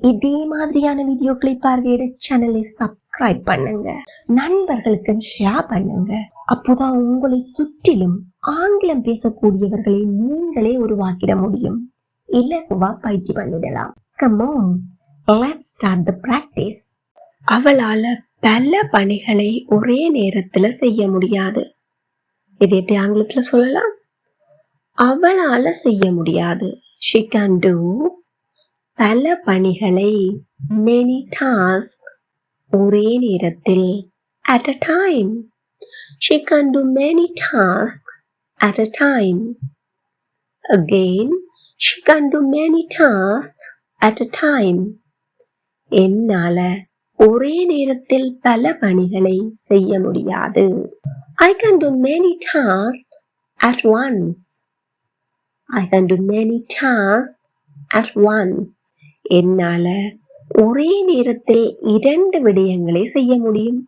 இதே மாதிரியான வீடியோக்களை பார்வையிட சேனலை சப்ஸ்கிரைப் பண்ணுங்க. நண்பர்களுக்கு ஷேர் பண்ணுங்க. அப்போதான் உங்களை சுற்றிலும் ஆங்கிலம் பேசக்கூடியவர்களை நீங்களே உருவாக்கிட முடியும். இலகுவா பயிற்சி பண்ணிடலாம். Come on let let's start the practice அவளால பல பணிகளை ஒரே நேரத்துல செய்ய முடியாது. இது எப்படி ஆங்கிலத்துல சொல்லலாம்? அவளால செய்ய முடியாது. ஷி கேன் டூ பல பணிகளை many tasks ஒரே நேரத்தில் at a time she can do many tasks at a time again she can do many tasks at a time என்னால ஒரே நேரத்தில் பல பணிகளை செய்ய முடியாது I can do many tasks at once. I can do many tasks at once. என்னால ஒரே நேரத்தில் இரண்டு விடயங்களை செய்ய முடியும்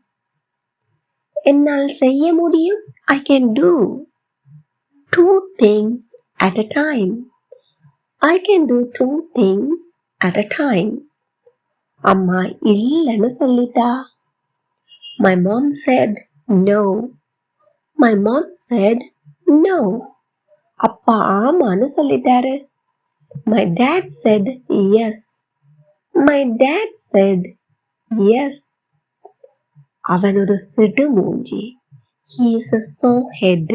என்னால் செய்ய முடியும் I can do two things at a time I can do two things at a time அம்மா இல்லைன்னு சொல்லிட்டா my mom said no my mom said no அப்பா ஆமான்னு சொல்லிட்டாரு my dad said yes My dad said, yes. அவனுடு சிட்டு மூஞ்சி. He is a sow head.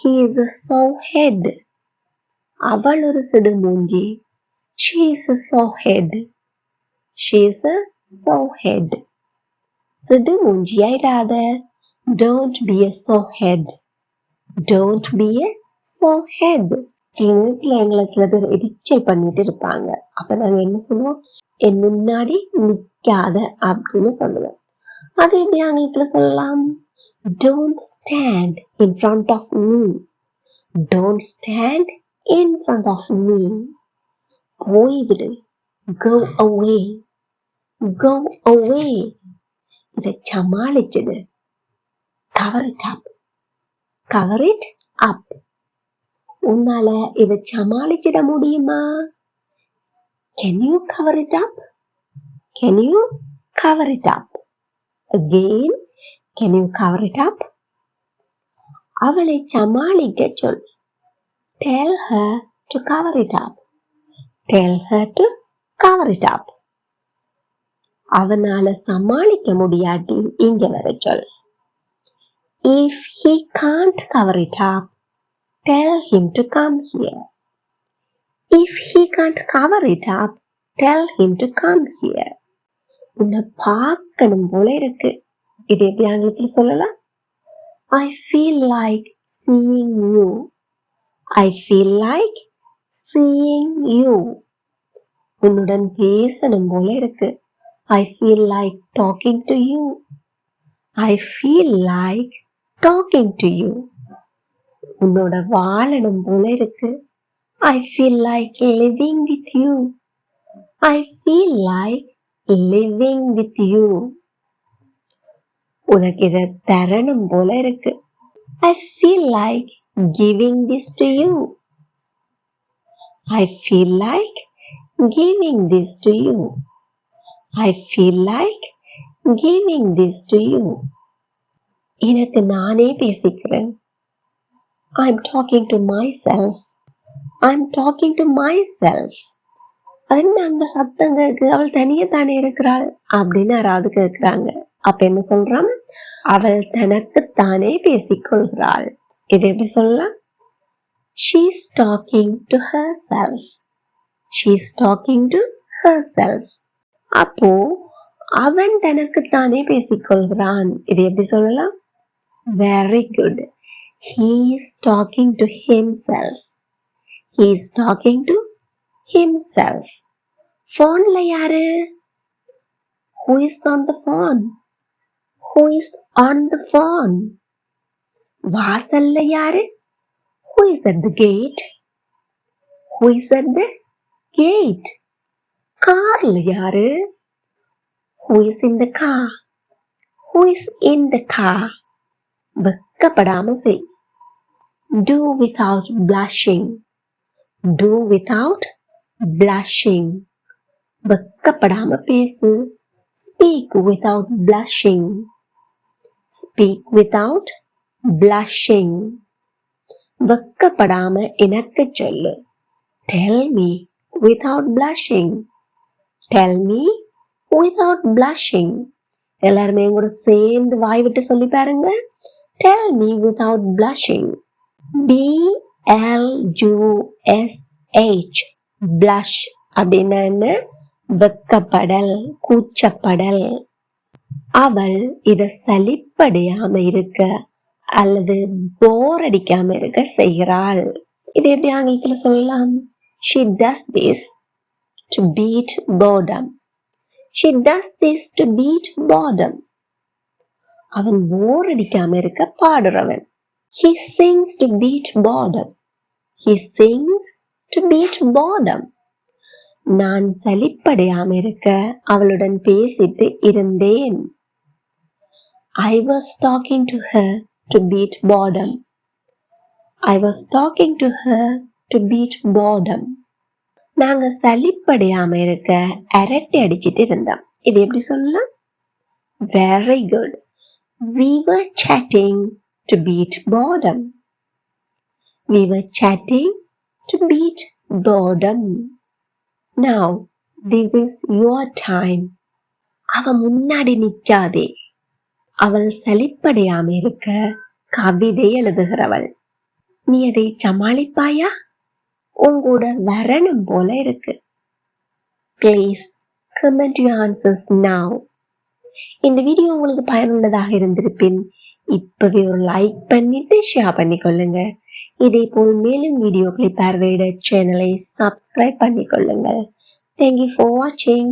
He is a sow head. அவனுடு சிட்டு மூஞ்சி. She is a sow head. She is a sow head. சிட்டு மூஞ்சியை Radhe. Don't be a sow head. Don't be a sow head. சில நேரத்துல எங்களை சில பேர் எரிச்சை பண்ணிட்டு இருப்பாங்க. அப்ப நாங்க என்ன சொல்லுவோம்? என் முன்னாடி நிக்காத அப்படின்னு சொல்லுவோம் அது எப்படி ஆங்கிலத்துல சொல்லலாம்? Don't stand in front of me don't stand in front of me போய்விடு கோ அவே கோ அவே இதை சமாளிச்சது cover it up cover it up உன்னால இதை சமாளிச்சிட முடியுமா can you cover it up can you cover it up again can you cover it up அவளை சமாளிக்க சொல் tell her to cover it up tell her to cover it up அவனால சமாளிக்க முடியாட்டி இங்க வர சொல் if he can't cover it up tell him to come here if he can't cover it up tell him to come here உன்னை பார்க்கணும் போல இருக்கு இது எப்படி ஆங்கிலத்தில் சொல்லலாம் I feel like seeing you I feel like seeing you உன்னுடன் பேசணும் போல இருக்கு I feel like talking to you. I feel like talking to you. உன்னோட வாழணும் போல இருக்கு I feel like living with you I feel like living with you உனக்கு இதை தரணும் போல இருக்கு I feel like giving this to you I feel like giving this to you I feel like giving this to you எனக்கு நானே பேசிக்கிறேன் I'm talking to myself. I'm talking to myself. அது என்ன அந்த சத்தம் கேக்கு அவள் தனியே தானே இருக்கிறாள் அப்படின்னு யாராவது கேட்கிறாங்க அப்ப என்ன சொல்றான்? அவள் தனக்குத்தானே பேசிக்கொள்கிறாள். இது எப்படி சொல்லலாம்? She's talking to herself she's talking to herself அப்போ அவன் தனக்குத்தானே பேசிக்கொள்கிறான். இது எப்படி சொல்லலாம்? Very good he is talking to himself he is talking to himself போன்ல யாரு who is on the phone Who is on the phone? வாசல்ல யாரு Who is at the gate? Who is at the gate? கார்ல யாரு Who is in the car? Who is in the car? வெக்கப்படாம செய் do without blushing do without blushing வெக்கப்படாம பேசு speak without blushing speak without blushing வெக்கப்படாம எனக்கு சொல்லு tell me without blushing tell me without blushing எல்லாருமே எங்கூட சேர்ந்து வாய் விட்டு சொல்லி பாருங்க Tell me without blushing. B L U S H blush அப்படின்னா வெக்கப்படல் கூச்சப்படல் அவள் இத சலிப்படையாம இருக்க அல்லது போர் அடிக்காம இருக்க செய்கிறாள் இது எப்படி ஆங்கிலத்தில் சொல்லலாம் she does this to beat boredom she does this to beat boredom அவன் போர் அடிக்காம இருக்க பாடுறவன் he sings to beat boredom he sings to beat boredom நான் சலிப்படையாம இருக்க அவளுடன் பேசிட்டு இருந்தேன் I was talking to her to beat boredom I was talking to her to beat boredom நாங்க சலிப்படையாம இருக்க அரட்டி அடிச்சிட்டு இருந்தோம் இது எப்படி சொல்லலாம் very good we were chatting to beat boredom. We were chatting to beat boredom. Now this is your time. அவ முன்னாடி நிக்காதே. அவள் சலிப்படையாம இருக்க கவிதை எழுதுகிறவள். நீ அதை சமாளிப்பாயா? உங்கூட வரணும் போல இருக்கு. Please comment you answers now இந்த வீடியோ உங்களுக்கு பயனுள்ளதாக இருந்திருப்பின் இப்பவே ஒரு லைக் பண்ணிட்டு ஷேர் பண்ணிக்கொள்ளுங்க இதே போல் மேலும் வீடியோக்களை பார்வையிட சேனலை சப்ஸ்கிரைப் பண்ணிக்கொள்ளுங்கள் தேங்க்யூ ஃபார் வாட்சிங்